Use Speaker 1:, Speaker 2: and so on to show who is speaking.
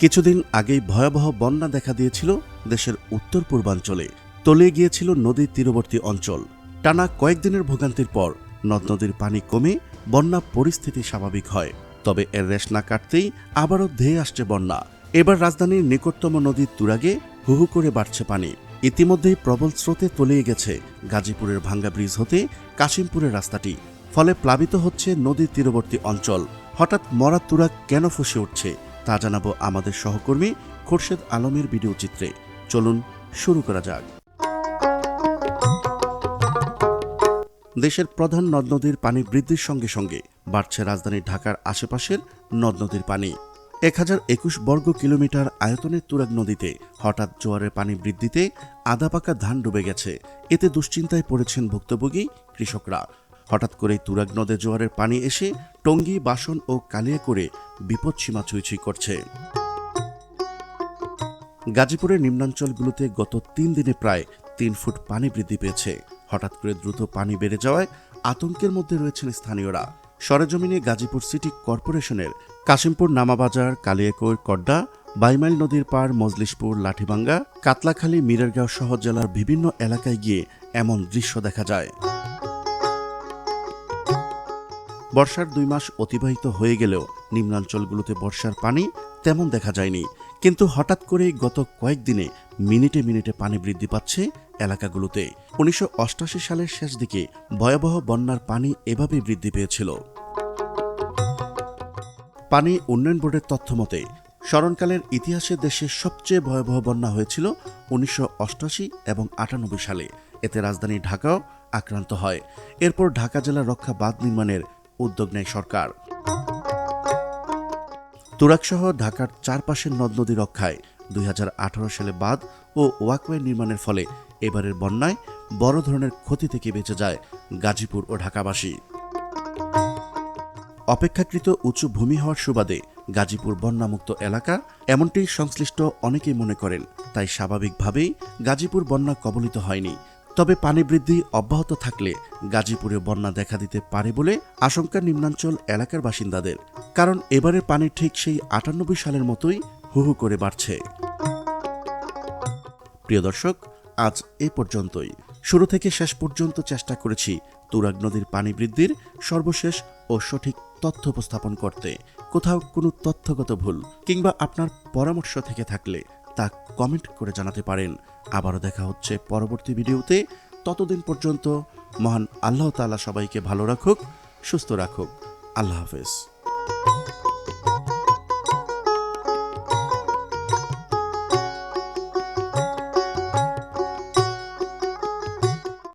Speaker 1: কিছুদিন আগেই ভয়াবহ বন্যা দেখা দিয়েছিল দেশের উত্তর পূর্বাঞ্চলে। তলিয়ে গিয়েছিল নদীর তীরবর্তী অঞ্চল। টানা কয়েকদিনের ভোগান্তির পর নদ নদীর পানি কমে বন্যা পরিস্থিতি স্বাভাবিক হয়। তবে এর রেশ না কাটতেই আবারও ধেয়ে আসছে বন্যা। এবার রাজধানীর নিকটতম নদীর তুরাগে হুহু করে বাড়ছে পানি। ইতিমধ্যেই প্রবল স্রোতে তলিয়ে গেছে গাজীপুরের ভাঙ্গা ব্রিজ হতে কাশিমপুরের রাস্তাটি। ফলে প্লাবিত হচ্ছে নদীর তীরবর্তী অঞ্চল। হঠাৎ মরা তুরাগ কেন ফুসে উঠছে? তা জানাব আমাদের সহকর্মী খোরশেদ আলমের ভিডিও চিত্রে। চলুন, শুরু করা যাক। দেশের প্রধান নদ নদীর পানি বৃদ্ধির সঙ্গে সঙ্গে বাড়ছে রাজধানী ঢাকার আশেপাশের নদ নদীর পানি। এক হাজার একুশ বর্গ কিলোমিটার আয়তনের তুরাগ নদীতে হঠাৎ জোয়ারের পানি বৃদ্ধিতে আদা পাকা ধান ডুবে গেছে। এতে দুশ্চিন্তায় পড়েছেন ভুক্তভোগী কৃষকরা। হঠাৎ করেই তুরাগ নদে জোয়ারের পানি এসে টঙ্গী, বাসন ও কালিয়া করে বিপদসীমা ছুঁই করছে। গাজীপুরের নিম্নাঞ্চলগুলোতে গত তিন দিনে প্রায় তিন ফুট পানি বৃদ্ধি পেয়েছে। হঠাৎ করে দ্রুত পানি বেড়ে যাওয়ায় আতঙ্কের মধ্যে রয়েছেন স্থানীয়রা। সরেজমিনে গাজীপুর সিটি কর্পোরেশনের কাশিমপুর নামাবাজার, কালিয়াকৈর, কড্ডা, বাইমাইল নদীর পার মজলিশপুর লাঠিভাঙ্গা কাতলাখালী, মিরেরগাঁও সহ জেলার বিভিন্ন এলাকায় গিয়ে এমন দৃশ্য দেখা যায়। বর্ষার দুই মাস অতিবাহিত হয়ে গেলেও নিম্নাঞ্চলগুলোতে বর্ষার পানি তেমন দেখা যায়নি। কিন্তু হঠাৎ করে গত কয়েকদিনে মিনিটে মিনিটে পানি বৃদ্ধি পাচ্ছে এলাকাগুলোতে। উনিশশো সালের শেষ দিকে ভয়াবহ বন্যার পানি এভাবেই বৃদ্ধি পেয়েছিল। পানি উন্নয়ন বোর্ডের তথ্য মতে, স্মরণকালের ইতিহাসে দেশের সবচেয়ে ভয়াবহ বন্যা হয়েছিল উনিশশো এবং আটানব্বই সালে। এতে রাজধানী ঢাকাও আক্রান্ত হয়। এরপর ঢাকা জেলা রক্ষা বাঁধ নির্মাণের উদ্যোগ নেয় সরকার। তুরাকসহ ঢাকার চারপাশের নদ নদী রক্ষায় দুই হাজার আঠারো সালে বাঁধ ও ওয়াকওয়ে নির্মাণের ফলে এবারের বন্যায় বড় ধরনের ক্ষতি থেকে বেঁচে যায় গাজীপুর ও ঢাকাবাসী। অপেক্ষাকৃত উঁচু ভূমি হওয়ার সুবাদে গাজীপুর বন্যামুক্ত এলাকা এমনটি সংশ্লিষ্ট অনেকেই মনে করেন, তাই স্বাভাবিকভাবেই গাজীপুর বন্যা কবলিত হয়নি। তবে পানি বৃদ্ধি অব্যাহত থাকলে গাজীপুরে বন্যা দেখা দিতে পারে বলে আশঙ্কা নিম্নাঞ্চল এলাকার বাসিন্দাদের। কারণ এবারের পানি ঠিক সেই আটানব্বই সালের মতোই হুহু করে বাড়ছে। প্রিয় দর্শক, আজ এ পর্যন্তই। শুরু থেকে শেষ পর্যন্ত চেষ্টা করেছি তুরাগ নদীর পানি বৃদ্ধির সর্বশেষ ও সঠিক তথ্য উপস্থাপন করতে। কোথাও কোনো তথ্যগত ভুল কিংবা আপনার পরামর্শ থেকে থাকলে তা কমেন্ট করে জানাতে পারেন। আবারও দেখা হচ্ছে পরবর্তী ভিডিওতে। ততদিন পর্যন্ত মহান আল্লাহ তালা সবাইকে ভালো রাখুক, সুস্থ রাখুক। আল্লাহ হাফেজ।